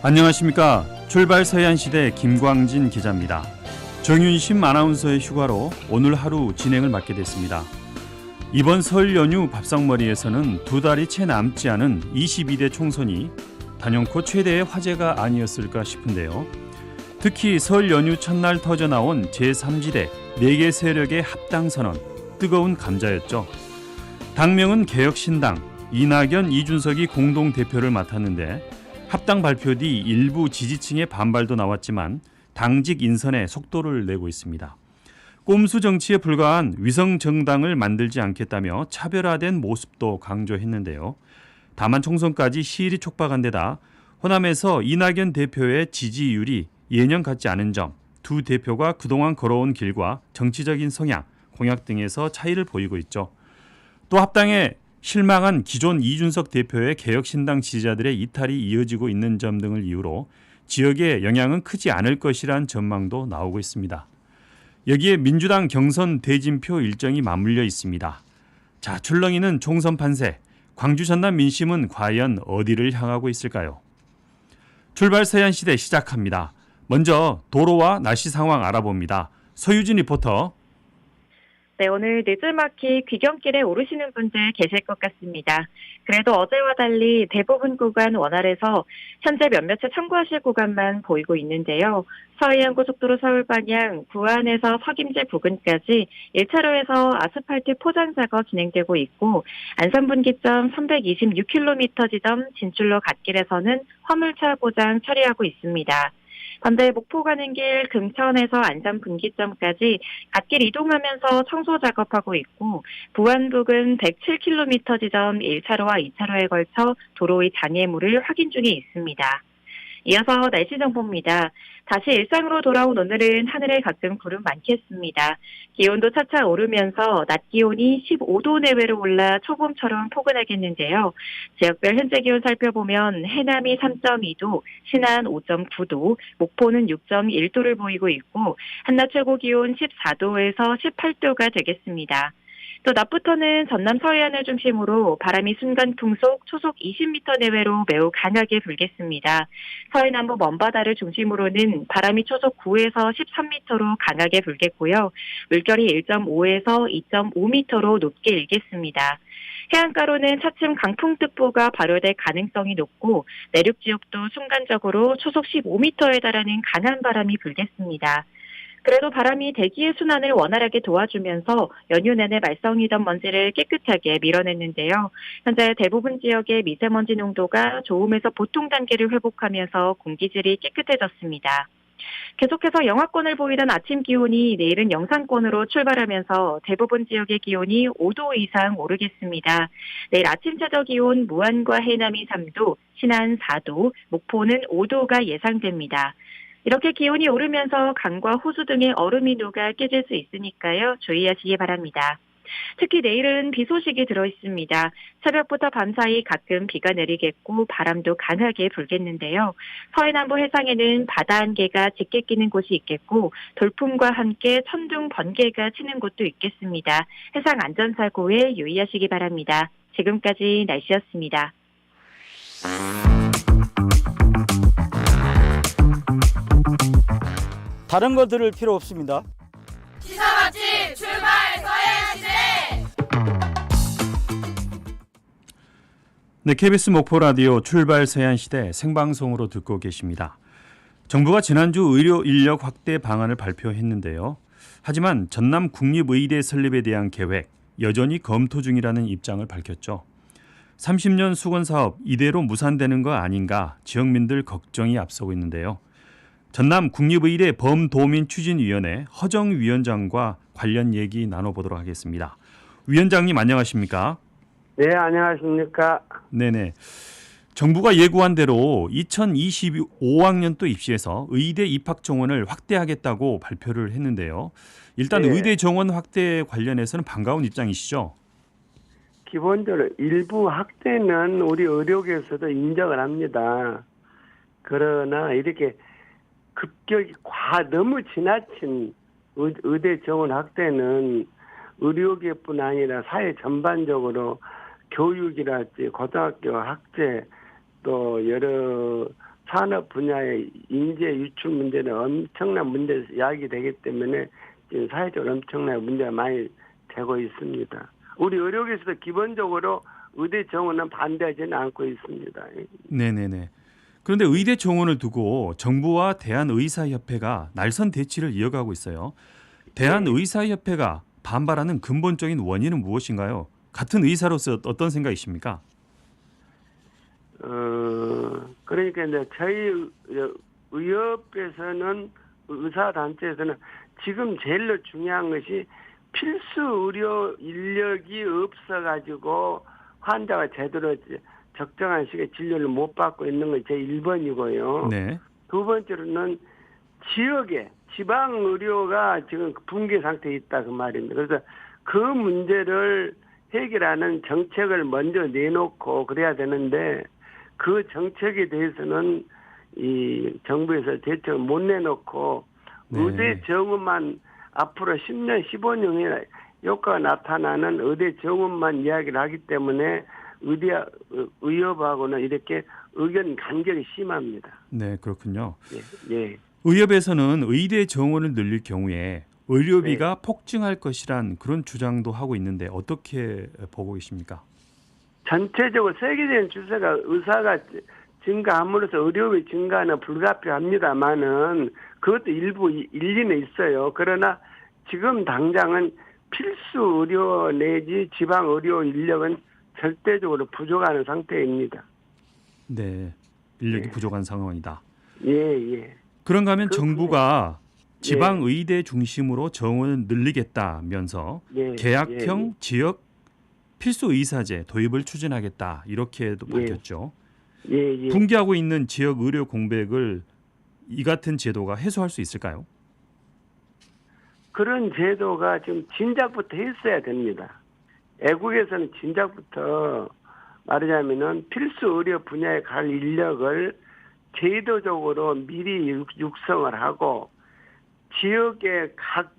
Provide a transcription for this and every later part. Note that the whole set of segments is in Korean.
안녕하십니까. 출발 서해안시대 김광진 기자입니다. 정윤심 아나운서의 휴가로 오늘 하루 진행을 맡게 됐습니다. 이번 설 연휴 밥상머리에서는 두 달이 채 남지 않은 22대 총선이 단연코 최대의 화제가 아니었을까 싶은데요. 특히 설 연휴 첫날 터져 나온 제3지대 4개 세력의 합당 선언, 뜨거운 감자였죠. 당명은 개혁신당, 이낙연, 이준석이 공동 대표를 맡았는데 합당 발표 뒤 일부 지지층의 반발도 나왔지만 당직 인선에 속도를 내고 있습니다. 꼼수 정치에 불과한 위성 정당을 만들지 않겠다며 차별화된 모습도 강조했는데요. 다만 총선까지 시일이 촉박한 데다 호남에서 이낙연 대표의 지지율이 예년 같지 않은 점, 두 대표가 그동안 걸어온 길과 정치적인 성향, 공약 등에서 차이를 보이고 있죠. 또 합당에 실망한 기존 이준석 대표의 개혁신당 지지자들의 이탈이 이어지고 있는 점 등을 이유로 지역에 영향은 크지 않을 것이란 전망도 나오고 있습니다. 여기에 민주당 경선 대진표 일정이 맞물려 있습니다. 자, 출렁이는 총선 판세. 광주 전남 민심은 과연 어디를 향하고 있을까요? 출발 서해안시대 시작합니다. 먼저 도로와 날씨 상황 알아봅니다. 서유진 리포터. 네, 오늘 늦을막히 귀경길에 오르시는 분들 계실 것 같습니다. 그래도 어제와 달리 대부분 구간 원활해서 현재 몇몇의 참고하실 구간만 보이고 있는데요. 서해안 고속도로 서울 방향 구안에서 석임제 부근까지 1차로에서 아스팔트 포장 작업 진행되고 있고 안산 분기점 326km 지점 진출로 갓길에서는 화물차 고장 처리하고 있습니다. 반대 목포 가는 길 금천에서 안산 분기점까지 갓길 이동하면서 청소 작업하고 있고 부안 부근 107km 지점 1차로와 2차로에 걸쳐 도로의 장애물을 확인 중에 있습니다. 이어서 날씨 정보입니다. 다시 일상으로 돌아온 오늘은 하늘에 가끔 구름 많겠습니다. 기온도 차차 오르면서 낮 기온이 15도 내외로 올라 초봄처럼 포근하겠는데요. 지역별 현재 기온 살펴보면 해남이 3.2도, 신안 5.9도, 목포는 6.1도를 보이고 있고 한낮 최고 기온 14도에서 18도가 되겠습니다. 또 낮부터는 전남 서해안을 중심으로 바람이 순간 풍속 초속 20m 내외로 매우 강하게 불겠습니다. 서해 남부 먼바다를 중심으로는 바람이 초속 9에서 13m로 강하게 불겠고요. 물결이 1.5에서 2.5m로 높게 일겠습니다. 해안가로는 차츰 강풍특보가 발효될 가능성이 높고 내륙 지역도 순간적으로 초속 15m에 달하는 강한 바람이 불겠습니다. 그래도 바람이 대기의 순환을 원활하게 도와주면서 연휴 내내 말썽이던 먼지를 깨끗하게 밀어냈는데요. 현재 대부분 지역의 미세먼지 농도가 좋음에서 보통 단계를 회복하면서 공기질이 깨끗해졌습니다. 계속해서 영하권을 보이던 아침 기온이 내일은 영상권으로 출발하면서 대부분 지역의 기온이 5도 이상 오르겠습니다. 내일 아침 최저 기온 무안과 해남이 3도, 신안 4도, 목포는 5도가 예상됩니다. 이렇게 기온이 오르면서 강과 호수 등의 얼음이 녹아 깨질 수 있으니까요. 주의하시기 바랍니다. 특히 내일은 비 소식이 들어 있습니다. 새벽부터 밤사이 가끔 비가 내리겠고 바람도 강하게 불겠는데요. 서해남부 해상에는 바다 안개가 짙게 끼는 곳이 있겠고 돌풍과 함께 천둥 번개가 치는 곳도 있겠습니다. 해상 안전사고에 유의하시기 바랍니다. 지금까지 날씨였습니다. 다른 거 들을 필요 없습니다. 기사 맛집 출발 서해시대 네, KBS 목포 라디오 출발 서해안 시대 생방송으로 듣고 계십니다. 정부가 지난주 의료 인력 확대 방안을 발표했는데요. 하지만 전남 국립의대 설립에 대한 계획 여전히 검토 중이라는 입장을 밝혔죠. 30년 수건 사업 이대로 무산되는 거 아닌가 지역민들 걱정이 앞서고 있는데요. 전남 국립의대 범도민 추진위원회 허정 위원장과 관련 얘기 나눠보도록 하겠습니다. 위원장님 안녕하십니까? 네, 안녕하십니까. 네네. 정부가 예고한 대로 2025학년 도 입시에서 의대 입학 정원을 확대하겠다고 발표를 했는데요. 일단 네. 의대 정원 확대 관련해서는 반가운 입장이시죠? 기본적으로 일부 확대는 우리 의료계에서도 인정을 합니다. 그러나 이렇게 급격히 과 너무 지나친 의- 의대 정원 확대는 의료계뿐 아니라 사회 전반적으로 교육이랄지 고등학교 학제 또 여러 산업 분야의 인재 유출 문제는 엄청난 문제 야기되기 때문에 지금 사회적으로 엄청난 문제가 많이 되고 있습니다. 우리 의료계에서도 기본적으로 의대 정원은 반대하지는 않고 있습니다. 네네네. 그런데 의대 정원을 두고 정부와 대한의사협회가 날선 대치를 이어가고 있어요. 대한의사협회가 반발하는 근본적인 원인은 무엇인가요? 같은 의사로서 어떤 생각이십니까? 어, 그러니까 이제 저희 의- 의협에서는 의사 단체에서는 지금 제일 중요한 것이 필수 의료 인력이 없어 가지고 환자가 제대로 적정한 시기에 진료를 못 받고 있는 것이 제 1번이고요. 네. 두 번째로는 지역에 지방 의료가 지금 붕괴 상태에 있다 그 말입니다. 그래서 그 문제를 해결하는 정책을 먼저 내놓고 그래야 되는데 그 정책에 대해서는 이 정부에서 대책을 못 내놓고 네. 의대 정원만 앞으로 10년, 15년에 효과가 나타나는 의대 정원만 이야기를 하기 때문에 의대 의협하고는 이렇게 의견 간격이 심합니다. 네, 그렇군요. 예, 예. 의협에서는 의대 정원을 늘릴 경우에 의료비가 네. 폭증할 것이란 그런 주장도 하고 있는데 어떻게 보고 계십니까? 전체적으로 세계적인 추세가 의사가 증가함으로써 의료비 증가는 불가피합니다만은 그것도 일부 이- 일리는 있어요. 그러나 지금 당장은 필수 의료 내지 지방 의료 인력은 절대적으로 부족하는 상태입니다. 네. 인력이 네. 부족한 상황이다. 예, 예. 그런가 하면. 정부가 지방 의대 중심으로 정원을 늘리겠다면서 예, 계약형 예, 지역 필수 의사제 도입을 추진하겠다 이렇게도 예. 밝혔죠. 예, 예. 붕괴하고 있는 지역 의료 공백을 이 같은 제도가 해소할 수 있을까요? 그런 제도가 지금 진작부터 했어야 됩니다. 애국에서는 진작부터 말하자면은 필수 의료 분야에 갈 인력을 제도적으로 미리 육- 육성을 하고 지역의 각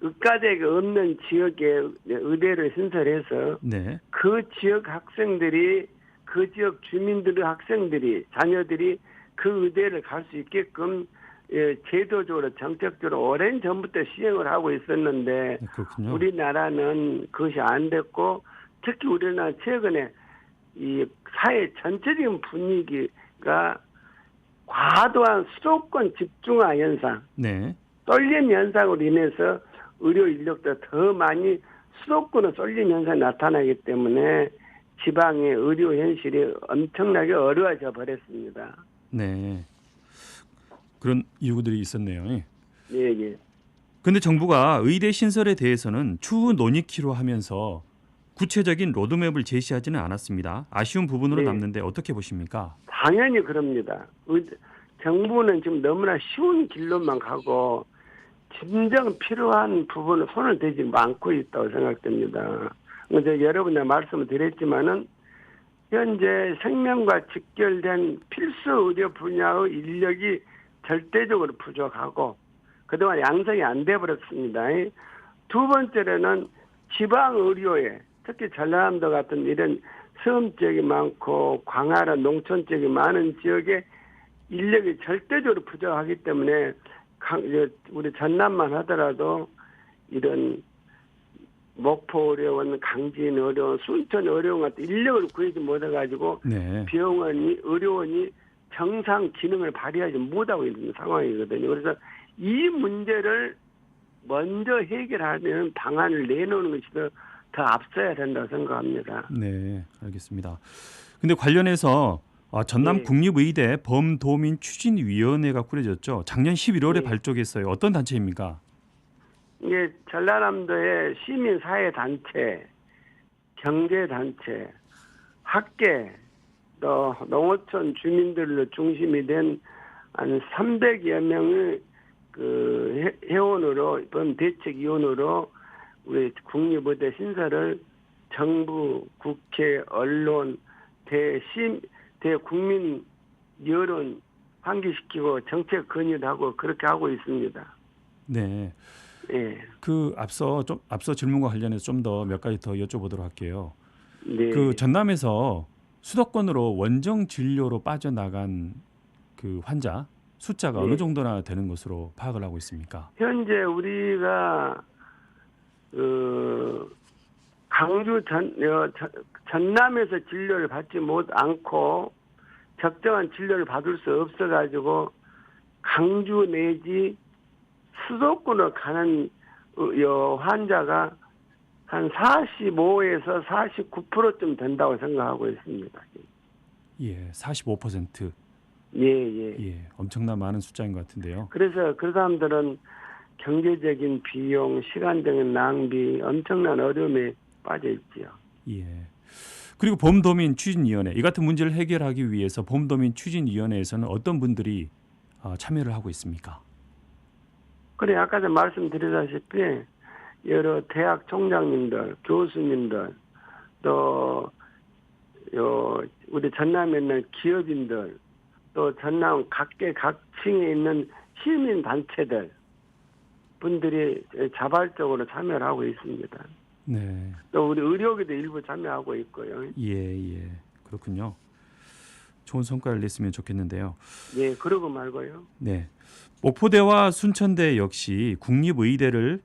의과대가 없는 지역에 의대를 신설해서 네. 그 지역 학생들이 그 지역 주민들의 학생들이 자녀들이 그 의대를 갈 수 있게끔 예, 제도적으로 정책적으로 오랜 전부터 시행을 하고 있었는데 네, 그렇군요. 우리나라는 그것이 안 됐고 특히 우리나라 최근에 이 사회 전체적인 분위기가 과도한 수도권 집중화 현상, 네. 쏠림 현상으로 인해서 의료 인력도 더 많이 수도권으로 쏠림 현상이 나타나기 때문에 지방의 의료 현실이 엄청나게 어려워져 버렸습니다. 네. 그런 이유들이 있었네요. 예. 예, 예. 근데 정부가 의대 신설에 대해서는 추후 논의키로 하면서 구체적인 로드맵을 제시하지는 않았습니다. 아쉬운 부분으로 네. 남는데 어떻게 보십니까? 당연히 그럽니다. 의- 정부는 지금 너무나 쉬운 길로만 가고 진정 필요한 부분을 손을 대지 않고 있다고 생각됩니다. 이제 여러분에 말씀을 드렸지만은 현재 생명과 직결된 필수 의료 분야의 인력이 절대적으로 부족하고 그동안 양성이 안 돼 버렸습니다. 두 번째로는 지방 의료에 특히 전라남도 같은 이런 섬 지역이 많고 광활한 농촌 지역이 많은 지역에 인력이 절대적으로 부족하기 때문에 우리 전남만 하더라도 이런 목포 의료원, 강진 의료원, 순천 의료원 같은 인력을 구하지 못해가지고 네. 병원이 의료원이 정상 기능을 발휘하지 못하고 있는 상황이거든요. 그래서 이 문제를 먼저 해결하는 방안을 내놓는 것이 더, 더 앞서야 된다고 생각합니다. 네, 알겠습니다. 근데 관련해서 아, 전남 네. 국립의대 범도민 추진위원회가 꾸려졌죠. 작년 11월에 네. 발족했어요. 어떤 단체입니까? 이게 전라남도의 시민사회 단체, 경제 단체, 학계, 또 농어촌 주민들로 중심이 된 한 300여 명의 그 회- 회원으로 이번 대책위원으로 우리 국립의대 신설을 정부, 국회, 언론, 대심, 대국민 여론 환기시키고 정책 건의도 하고 그렇게 하고 있습니다. 네. 예. 그 앞서 좀 앞서 질문과 관련해서 좀 더 몇 가지 더 여쭤보도록 할게요. 네. 그 전남에서 수도권으로 원정 진료로 빠져나간 그 환자 숫자가 네. 어느 정도나 되는 것으로 파악을 하고 있습니까? 현재 우리가 그 강주 전, 어, 전- 전남에서 진료를 받지 못 않고 적정한 진료를 받을 수 없어 가지고 강주 내지 수도권으로 가는 어, 여 환자가 한 45에서 49%쯤 된다고 생각하고 있습니다. 예, 45%. 예, 예. 예, 엄청나 많은 숫자인 것 같은데요. 그래서 그 사람들은 경제적인 비용, 시간적인 낭비, 엄청난 어려움에 빠져 있지요. 예. 그리고 범도민 추진위원회 이 같은 문제를 해결하기 위해서 범도민 추진위원회에서는 어떤 분들이 아, 참여를 하고 있습니까? 그래 아까 전 말씀드리다시피 여러 대학 총장님들, 교수님들, 또 요, 우리 전남에 있는 기업인들, 또 전남 각계 각층에 있는 시민 단체들 분들이 자발적으로 참여를 하고 있습니다. 네. 또 우리 의료계도 일부 참여하고 있고요. 예, 예. 그렇군요. 좋은 성과를 냈으면 좋겠는데요. 예, 그러고 말고요. 네. 목포대와 순천대 역시 국립의대를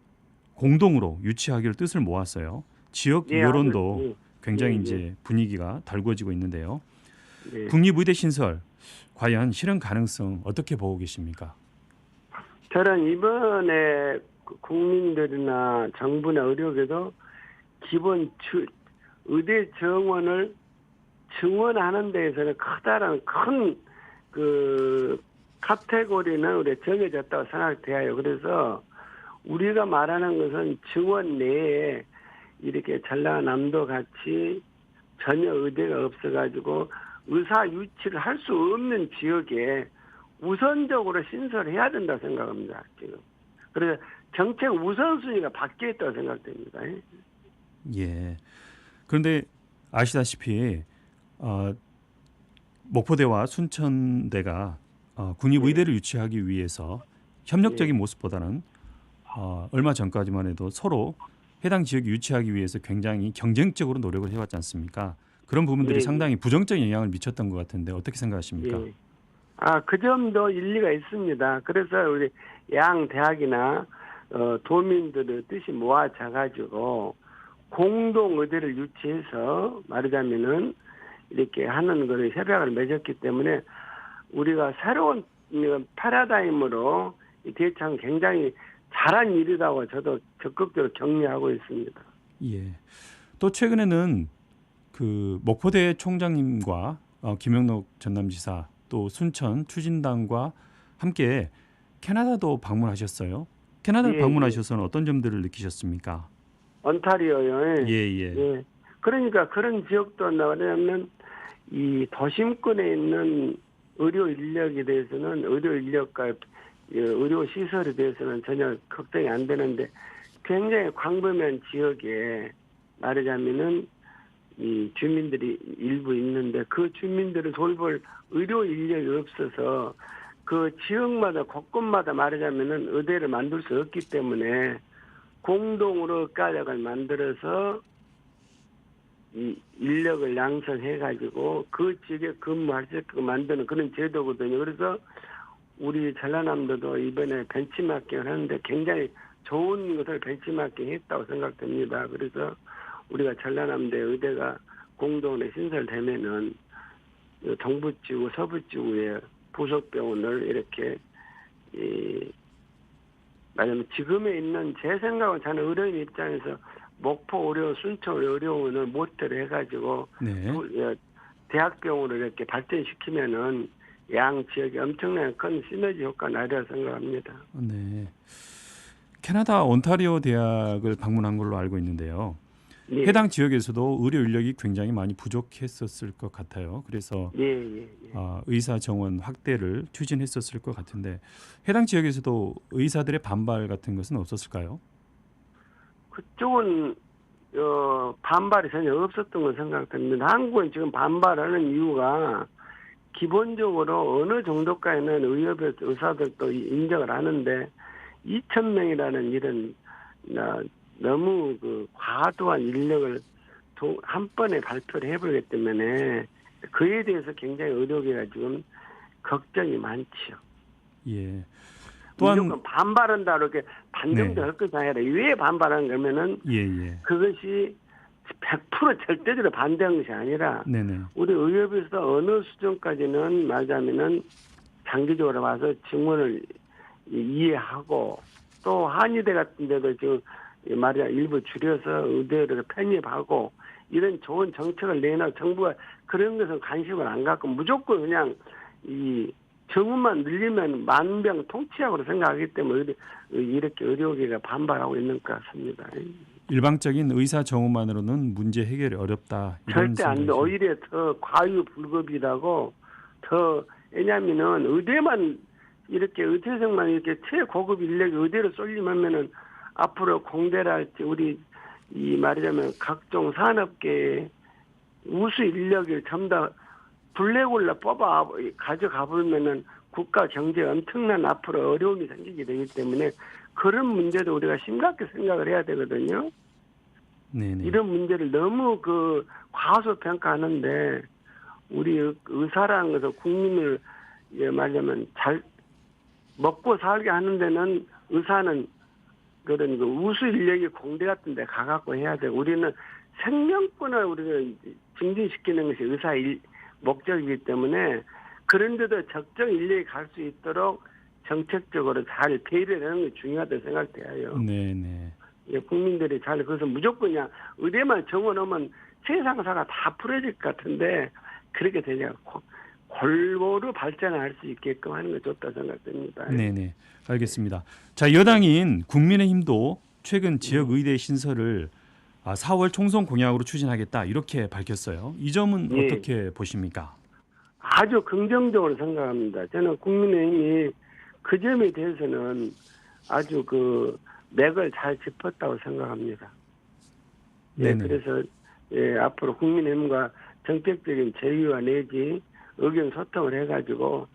공동으로 유치하기로 뜻을 모았어요. 지역 예, 여론도 아주, 굉장히 예, 예. 이제 분위기가 달궈지고 있는데요. 예, 예. 국립의대 신설 과연 실현 가능성 어떻게 보고 계십니까? 저는 이번에 그 국민들이나 정부나 의료계도 기본 주, 의대 정원을 증원하는 데에서는 커다란 큰 그 카테고리는 우리 정해졌다고 생각돼요. 그래서 우리가 말하는 것은 증원 내에 이렇게 전라남도 같이 전혀 의대가 없어가지고 의사 유치를 할 수 없는 지역에 우선적으로 신설해야 된다 생각합니다. 지금. 그래서 정책 우선순위가 바뀌어 있다고 생각됩니다. 예. 그런데 아시다시피 어, 목포대와 순천대가 어, 국립의대를 유치하기 위해서 협력적인 모습보다는 어, 얼마 전까지만 해도 서로 해당 지역 유치하기 위해서 굉장히 경쟁적으로 노력을 해왔지 않습니까? 그런 부분들이 예, 예. 상당히 부정적인 영향을 미쳤던 것 같은데 어떻게 생각하십니까? 예. 아, 그 점도 일리가 있습니다. 그래서 우리 양 대학이나 어, 도민들의 뜻이 모아져 가지고 공동 의대를 유치해서 말하자면은 이렇게 하는 거를 협약을 맺었기 때문에 우리가 새로운 어, 패러다임으로 이 대창 굉장히 잘한 일이라고 저도 적극적으로 격려하고 있습니다. 예. 또 최근에는 그 목포대 총장님과 어, 김영록 전남지사 또 순천 추진당과 함께 캐나다도 방문하셨어요. 캐나다 예, 방문하셔서는 어떤 점들을 느끼셨습니까? 언타리오요. 예, 예. 예. 그러니까 그런 지역도 말하면 이 도심권에 있는 의료 인력에 대해서는 의료 인력과 예, 의료 시설에 대해서는 전혀 걱정이 안 되는데 굉장히 광범위한 지역에 말하자면은 이 주민들이 일부 있는데 그 주민들을 돌볼 의료 인력이 없어서 그 지역마다 곳곳마다 말하자면은 의대를 만들 수 없기 때문에 공동으로 가락을 만들어서 이 인력을 양성해 가지고 그 지역에 근무할 수 있게끔 만드는 그런 제도거든요. 그래서 우리 전라남도도 이번에 벤치마킹을 하는데 굉장히 좋은 것을 벤치마킹 했다고 생각됩니다. 그래서 우리가 전라남도 의대가 공동으로 신설되면은 그 동부지구, 서부지구의 부속병원을 이렇게 이 말하자면 지금에 있는 제 생각은 저는 의료인 입장에서 목포 의료, 순천 의료원을 모태로 해가지고 네. 부- 예, 대학병원을 이렇게 발전시키면은 양 지역에 엄청난 큰 시너지 효과가 나리라 생각합니다. 네. 캐나다 온타리오 대학을 방문한 걸로 알고 있는데요. 예, 해당 지역에서도 의료 인력이 굉장히 많이 부족했었을 것 같아요. 그래서 예, 예, 예. 아, 의사 정원 확대를 추진했었을 것 같은데 해당 지역에서도 의사들의 반발 같은 것은 없었을까요? 그쪽은 어, 반발이 전혀 없었던 걸 생각됩니다. 한국은 지금 반발하는 이유가 기본적으로 어느 정도까지는 의협 의사들도 인정을 하는데 2천 명이라는 이런 나- 너무 그 과도한 인력을 도- 한 번에 발표를 해버리기 때문에 그에 대해서 굉장히 의료계가 지금 걱정이 많지요. 예. 또한 반발한다 이렇게 반정도 네. 할 것이 아니라 왜 반발하는 거면은 예, 예. 그것이 100% 절대적으로 반대하는 것이 아니라 네, 네. 우리 의협에서 어느 수준까지는 말하자면은 장기적으로 봐서 증원을 이- 이해하고 또 한의대 같은 데도 지금 이 말이야 일부 줄여서 의대를 편입하고 이런 좋은 정책을 내놔 정부가 그런 것은 관심을 안 갖고 무조건 그냥 이 정부만 늘리면 만병 통치약으로 생각하기 때문에 의료- 이렇게 의료계가 반발하고 있는 것 같습니다. 일방적인 의사 정원만으로는 문제 해결이 어렵다. 절대 안 돼. 오히려 더 과유불급이라고 더 왜냐하면은 의대만 이렇게 의대생만 이렇게 최고급 인력이 의대로 쏠림하면은 앞으로 공대랄지 우리 이 말하자면 각종 산업계에 우수 인력을 전부 다 블랙홀로 뽑아 가져가 보면은 국가 경제에 엄청난 앞으로 어려움이 생기게 되기 때문에 그런 문제도 우리가 심각하게 생각을 해야 되거든요. 네, 네. 이런 문제를 너무 그 과소평가하는데 우리 의- 의사라는 것은 국민을 예 말하자면 잘 먹고 살게 하는 데는 의사는 그런 그 우수 인력이 공대 같은 데 가갖고 해야 되고 우리는 생명권을 우리가 증진시키는 것이 의사 일, 목적이기 때문에 그런데도 적정 인력이 갈 수 있도록 정책적으로 잘 배려하는 게 중요하다고 생각돼요. 네, 네. 예, 국민들이 잘 그래서 무조건 그냥 의대만 정원하면 세상사가 다 풀어질 것 같은데 그렇게 않고 골고루 발전할 수 있게끔 하는 게 좋다 생각됩니다. 네, 네. 알겠습니다. 자, 여당인 국민의힘도 최근 지역 의대 신설을 아, 4월 총선 공약으로 추진하겠다 이렇게 밝혔어요. 이 점은 예. 어떻게 보십니까? 아주 긍정적으로 생각합니다. 저는 국민의힘이 그 점에 대해서는 아주 그 맥을 잘 짚었다고 생각합니다. 예, 네네. 그래서 예, 앞으로 국민의힘과 정책적인 제휴와 내지 의견 소통을 해가지고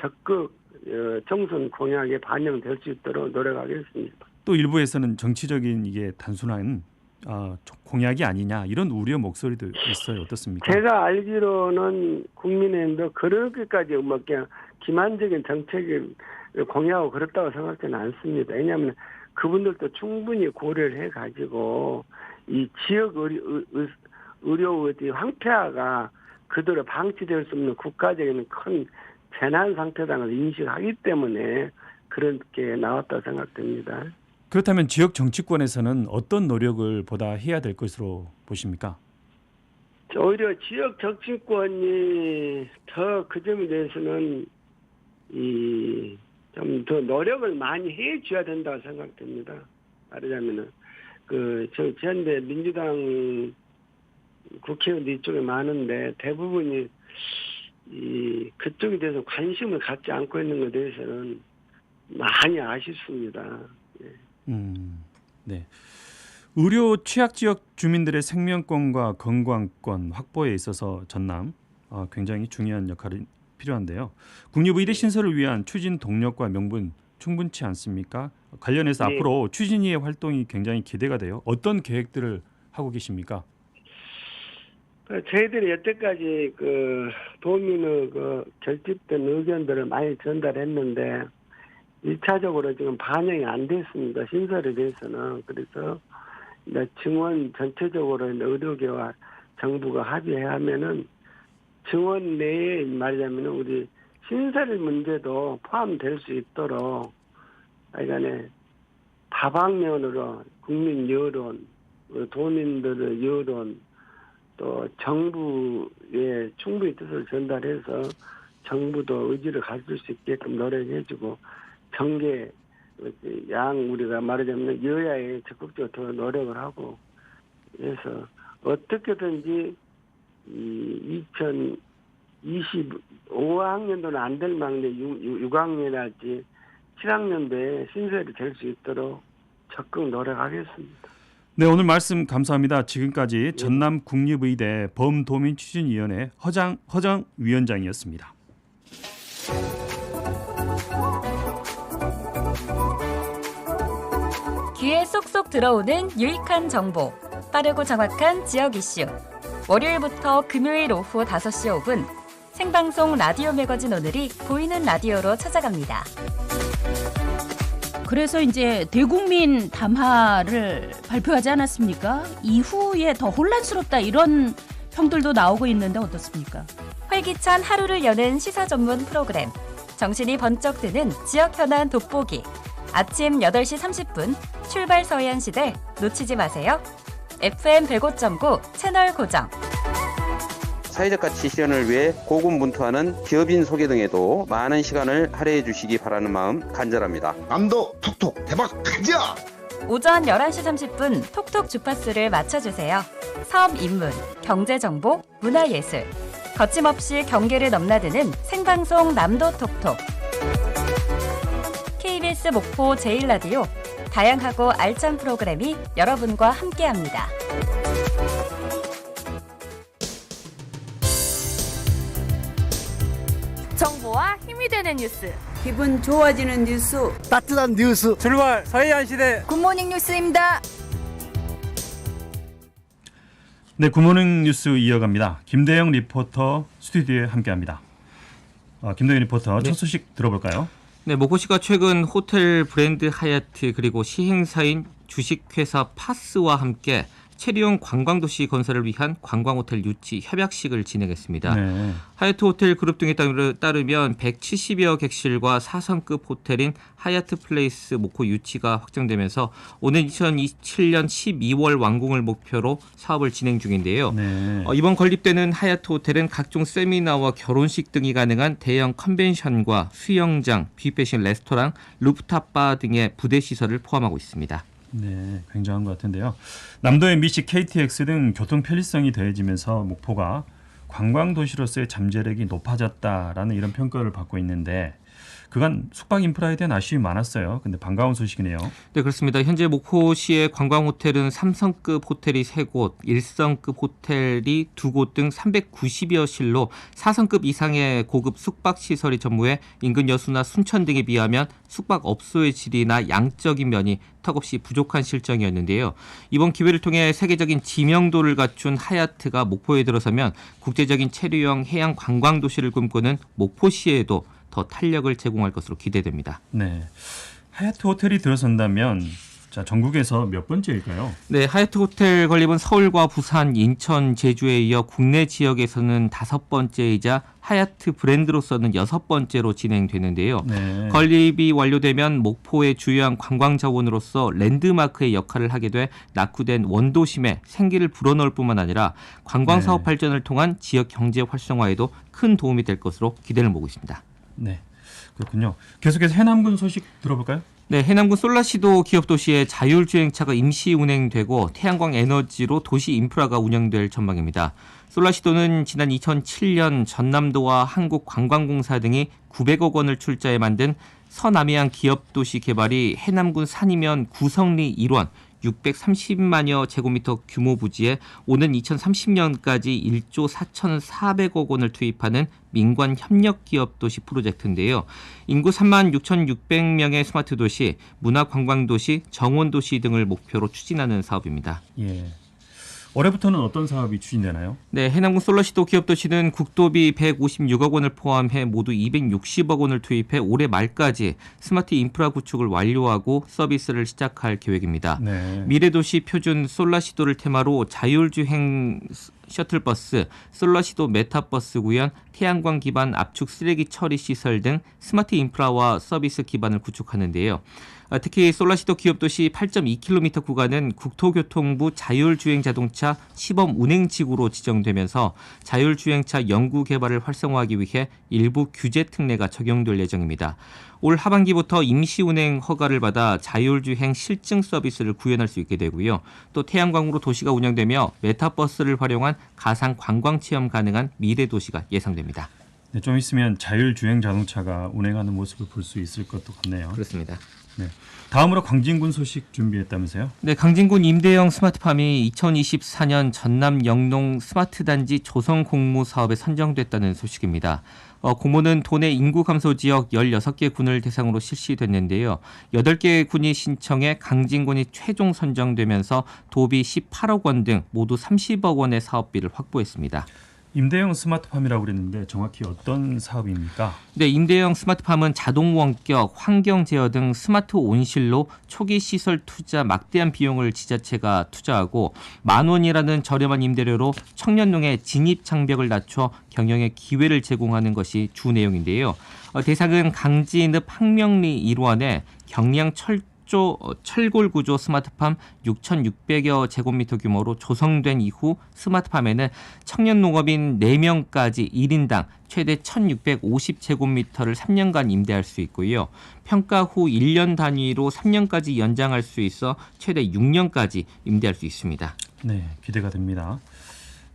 적극 어, 총선 공약에 반영될 수 있도록 노력하겠습니다. 또 일부에서는 정치적인 이게 단순한 아, 공약이 아니냐 이런 우려 목소리도 있어요. 어떻습니까? 제가 알기로는 국민의힘도 그렇게까지 뭐 그냥 기만적인 정책을 공약하고 그렇다고 생각하지는 않습니다. 왜냐하면 그분들도 충분히 고려를 해가지고 이 지역 의료, 의- 의료의 황폐화가 그대로 방치될 수 없는 국가적인 큰 재난 상태라는 걸 인식하기 때문에 그렇게 나왔다고 생각됩니다. 그렇다면 지역 정치권에서는 어떤 노력을 보다 해야 될 것으로 보십니까? 오히려 지역 정치권이 더 그 점에 대해서는 이 좀 더 노력을 많이 해 줘야 된다고 생각됩니다. 말하자면은 그저 현대 민주당 국회의원들 이쪽에 많은데 대부분이 이 그쪽에 대해서 관심을 갖지 않고 있는 것에 대해서는 많이 아쉽습니다. 음, 네. 의료 취약 지역 주민들의 생명권과 건강권 확보에 있어서 전남 어, 굉장히 중요한 역할이 필요한데요. 국립의대 신설을 위한 추진 동력과 명분 충분치 않습니까? 관련해서 네. 앞으로 추진위의 활동이 굉장히 기대가 돼요. 어떤 계획들을 하고 계십니까? 그 저희들이 여태까지 그 도민의 그 결집된 의견들을 많이 전달했는데 일차적으로 지금 반영이 안 됐습니다. 신설에 대해서는 그래서 이제 증원 전체적으로 이제 의료계와 정부가 합의해야 하면은 증원 내에 말하자면 우리 신설 문제도 포함될 수 있도록 하여간에 다방면으로 국민 여론, 그 도민들의 여론, 또 정부에 충분히 뜻을 전달해서 정부도 의지를 가질 수 있게끔 노력해주고 정계 양 우리가 말하자면 여야에 적극적으로 더 노력을 하고 해서 어떻게든지 이 2025학년도는 안될 망대 6학년이랄지 7학년도에 신설이 될수 있도록 적극 노력하겠습니다. 네, 오늘 말씀 감사합니다. 지금까지 전남 국립의대 범도민 추진위원회 허장 허정 위원장이었습니다. 귀에 쏙쏙 들어오는 유익한 정보, 빠르고 정확한 지역 이슈. 월요일부터 금요일 오후 5시 5분 생방송 라디오 매거진 오늘이 보이는 라디오로 찾아갑니다. 그래서 이제 대국민 담화를 발표하지 않았습니까? 이후에 더 혼란스럽다 이런 평들도 나오고 있는데 어떻습니까? 활기찬 하루를 여는 시사 전문 프로그램. 정신이 번쩍 드는 지역 현안 돋보기. 아침 8시 30분 출발 서해안 시대 놓치지 마세요. FM 105.9 채널 고정. 사회적 가치 실현을 위해 고군분투하는 기업인 소개 등에도 많은 시간을 할애해 주시기 바라는 마음 간절합니다. 남도 톡톡 대박 가자! 오전 11시 30분 톡톡 주파수를 맞춰주세요. 사업 입문, 경제 정보, 문화예술. 거침없이 경계를 넘나드는 생방송 남도 톡톡. KBS 목포 제1라디오 다양하고 알찬 프로그램이 여러분과 함께합니다. 정보와 힘이 되는 뉴스. 기분 좋아지는 뉴스 따뜻한 뉴스 출발 서해안 시대 굿모닝 뉴스입니다. 네, 굿모닝 뉴스 이어갑니다. 김대영 리포터 스튜디오에 함께합니다. 어, 김대영 리포터 첫 소식 들어볼까요? 네, 모코시가 최근 호텔 브랜드 하얏트 그리고 시행사인 주식회사 파스와 함께 체리용 관광도시 건설을 위한 관광호텔 유치 협약식을 진행했습니다. 네. 하얏트 호텔 그룹 등에 따르- 따르면 170여 객실과 4성급 호텔인 하얏트 플레이스 목포 유치가 확정되면서 오는 2027년 12월 완공을 목표로 사업을 진행 중인데요. 네. 어, 이번 건립되는 하얏트 호텔은 각종 세미나와 결혼식 등이 가능한 대형 컨벤션과 수영장, 뷔페식 레스토랑, 루프탑바 등의 부대 시설을 포함하고 있습니다. 네, 굉장한 것 같은데요. 남도 MBC, KTX 등 교통 편리성이 더해지면서 목포가 관광 도시로서의 잠재력이 높아졌다라는 이런 평가를 받고 있는데 그간 숙박 인프라에 대한 아쉬움이 많았어요. 근데 반가운 소식이네요. 네, 그렇습니다. 현재 목포시의 관광 호텔은 3성급 호텔이 3곳, 1성급 호텔이 2곳 등 390여 실로 4성급 이상의 고급 숙박 시설이 전무해 인근 여수나 순천 등에 비하면 숙박 업소의 질이나 양적인 면이 턱없이 부족한 실정이었는데요. 이번 기회를 통해 세계적인 지명도를 갖춘 하얏트가 목포에 들어서면 국제적인 체류형 해양 관광 도시를 꿈꾸는 목포시에도 더 탄력을 제공할 것으로 기대됩니다. 네. 하얏트 호텔이 들어선다면 자, 전국에서 몇 번째일까요? 네, 하얏트 호텔 건립은 서울과 부산, 인천, 제주에 이어 국내 지역에서는 다섯 번째이자 하얏트 브랜드로서는 여섯 번째로 진행되는데요. 네. 건립이 완료되면 목포의 주요한 관광 자원으로서 랜드마크의 역할을 하게 돼 낙후된 원도심에 생기를 불어넣을 뿐만 아니라 관광 사업 네. 발전을 통한 지역 경제 활성화에도 큰 도움이 될 것으로 기대를 모고 있습니다. 네. 그렇군요. 계속해서 해남군 소식 들어볼까요? 네, 해남군 솔라시도 기업 도시에 자율주행차가 임시 운행되고 태양광 에너지로 도시 인프라가 운영될 전망입니다. 솔라시도는 지난 2007년 전남도와 한국관광공사 등이 900억 원을 출자해 만든 서남해안 기업 도시 개발이 해남군 산이면 구성리 일원 630만여 제곱미터 규모 부지에 오는 2030년까지 1조 4,400억 원을 투입하는 민관 협력 기업 도시 프로젝트인데요. 인구 3만 6,600명의 스마트 도시, 문화 관광 도시, 정원 도시 등을 목표로 추진하는 사업입니다. 예. 올해부터는 어떤 사업이 추진되나요? 네, 해남군 솔라시도 기업도시는 국도비 156억 원을 포함해 모두 260억 원을 투입해 올해 말까지 스마트 인프라 구축을 완료하고 서비스를 시작할 계획입니다. 네. 미래도시 표준 솔라시도를 테마로 자율주행 셔틀버스, 솔라시도 메타버스 구현, 태양광 기반 압축 쓰레기 처리 시설 등 스마트 인프라와 서비스 기반을 구축하는데요. 아, 특히 솔라시도 기업 도시 8.2km 구간은 국토교통부 자율주행 자동차 시범 운행 지구로 지정되면서 자율주행차 연구 개발을 활성화하기 위해 일부 규제 특례가 적용될 예정입니다. 올 하반기부터 임시 운행 허가를 받아 자율주행 실증 서비스를 구현할 수 있게 되고요. 또 태양광으로 도시가 운영되며 메타버스를 활용한 가상 관광 체험 가능한 미래 도시가 예상됩니다. 네, 좀 있으면 자율주행 자동차가 운행하는 모습을 볼 수 있을 것도 같네요. 그렇습니다. 네. 다음으로 광진군 소식 준비했다면서요? 네, 강진군 임대형 스마트팜이 2024년 전남 영농 스마트 단지 조성 공모 사업에 선정됐다는 소식입니다. 어, 공모는 도내 인구 감소 지역 16개 군을 대상으로 실시됐는데요. 8개 군이 신청해 강진군이 최종 선정되면서 도비 18억 원 등 모두 30억 원의 사업비를 확보했습니다. 임대형 스마트팜이라고 그랬는데 정확히 어떤 사업입니까? 네, 임대형 스마트팜은 자동 원격, 환경 제어 등 스마트 온실로 초기 시설 투자 막대한 비용을 지자체가 투자하고 만 원이라는 저렴한 임대료로 청년농의 진입 장벽을 낮춰 경영의 기회를 제공하는 것이 주 내용인데요. 어, 대상은 강진읍 항명리 일원의 경량 철 조 어, 철골 구조 스마트팜 6,600여 제곱미터 규모로 조성된 이후 스마트팜에는 청년 농업인 4명까지 1인당 최대 1,650제곱미터를 3년간 임대할 수 있고요. 평가 후 1년 단위로 3년까지 연장할 수 있어 최대 6년까지 임대할 수 있습니다. 네, 기대가 됩니다.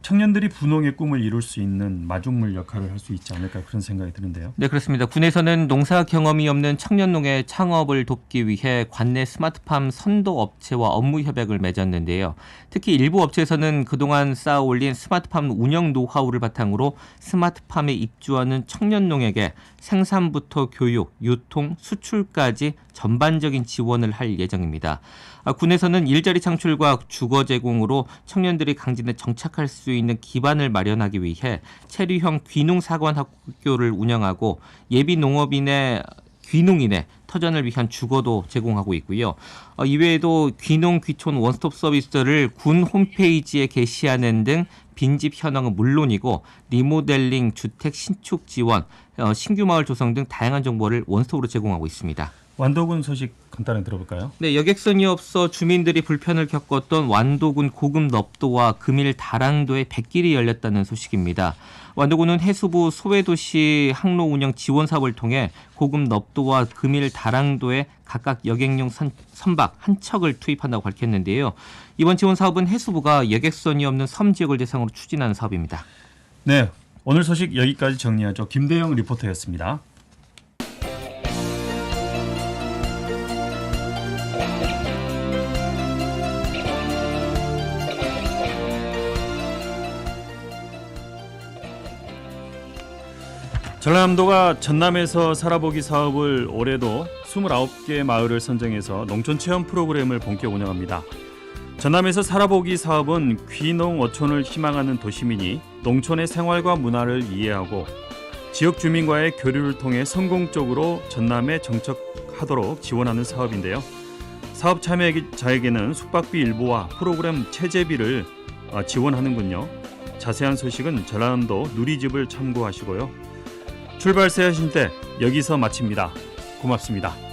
청년들이 분홍의 꿈을 이룰 수 있는 마중물 역할을 할 수 있지 않을까 그런 생각이 드는데요. 네, 그렇습니다. 군에서는 농사 경험이 없는 청년농의 창업을 돕기 위해 관내 스마트팜 선도 업체와 업무 협약을 맺었는데요. 특히 일부 업체에서는 그동안 쌓아 올린 스마트팜 운영 노하우를 바탕으로 스마트팜에 입주하는 청년농에게 생산부터 교육, 유통, 수출까지 전반적인 지원을 할 예정입니다. 아, 군에서는 일자리 창출과 주거 제공으로 청년들이 강진에 정착할 수 있는 기반을 마련하기 위해 체류형 귀농 사관 학교를 운영하고 예비 농업인의 귀농인의 터전을 위한 주거도 제공하고 있고요. 어, 이외에도 귀농 귀촌 원스톱 서비스를 군 홈페이지에 게시하는 등 빈집 현황은 물론이고 리모델링, 주택 신축 지원, 어, 신규 마을 조성 등 다양한 정보를 원스톱으로 제공하고 있습니다. 완도군 소식 간단히 들어볼까요? 네, 여객선이 없어 주민들이 불편을 겪었던 완도군 고금 넙도와 금일 다랑도에 백길이 열렸다는 소식입니다. 완도군은 해수부 소외도시 항로 운영 지원 사업을 통해 고금 넙도와 금일 다랑도에 각각 여객용 선, 선박 한 척을 투입한다고 밝혔는데요. 이번 지원 사업은 해수부가 여객선이 없는 섬 지역을 대상으로 추진하는 사업입니다. 네, 오늘 소식 여기까지 정리하죠. 김대영 리포터였습니다. 전라남도가 전남에서 살아보기 사업을 올해도 29개 마을을 선정해서 농촌 체험 프로그램을 본격 운영합니다. 전남에서 살아보기 사업은 귀농 어촌을 희망하는 도시민이 농촌의 생활과 문화를 이해하고 지역 주민과의 교류를 통해 성공적으로 전남에 정착하도록 지원하는 사업인데요. 사업 참여자에게는 숙박비 일부와 프로그램 체제비를 어, 지원하는군요. 자세한 소식은 전라남도 누리집을 참고하시고요. 출발세 하신 때 여기서 마칩니다. 고맙습니다.